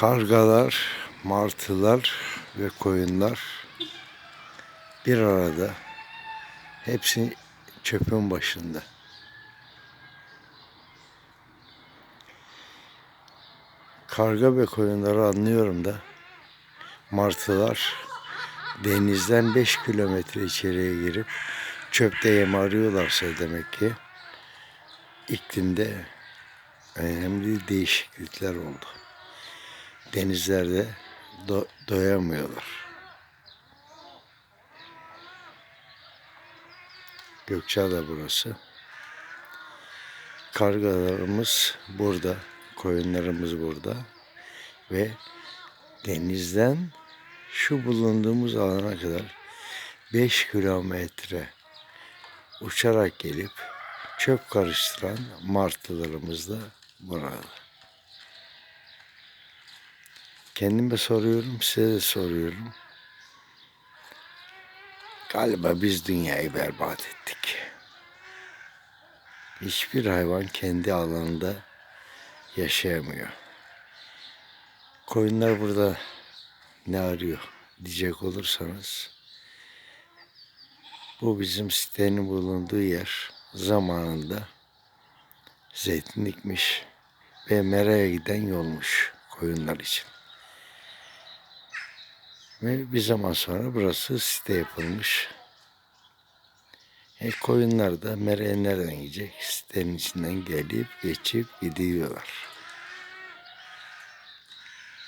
Kargalar, martılar ve koyunlar bir arada. Hepsi çöpün başında. Karga ve koyunları anlıyorum da martılar denizden 5 kilometre içeriye girip çöpte yem arıyorlarsa demek ki iklimde önemli değişiklikler oldu. Denizlerde do- doyamıyorlar. Gökçeada burası. Kargalarımız burada, koyunlarımız burada ve denizden şu bulunduğumuz alana kadar 5 kilometre uçarak gelip çöp karıştıran martılarımız da burada. Kendime soruyorum, size de soruyorum. Galiba biz dünyayı berbat ettik. Hiçbir hayvan kendi alanında yaşayamıyor. Koyunlar burada ne arıyor diyecek olursanız bu bizim sitenin bulunduğu yer zamanında zeytinlikmiş ve meraya giden yolmuş koyunlar için. Ve bir zaman sonra burası site yapılmış. E koyunlar da meraya nereden gidecek? Sitenin içinden gelip geçip gidiyorlar.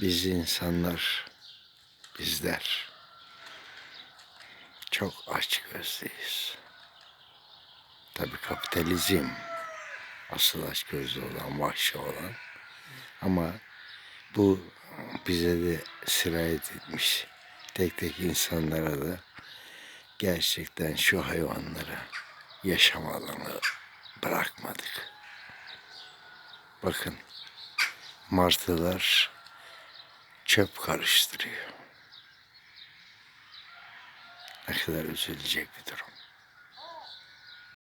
Biz insanlar, bizler çok aç gözlüyüz. Tabii kapitalizm asıl aç gözlü olan, vahşi olan. Ama bu bize de sirayet etmiş. Tek tek insanlara da gerçekten şu hayvanlara yaşam alanı bırakmadık. Bakın martılar çöp karıştırıyor. Ne kadar üzülecek bir durum.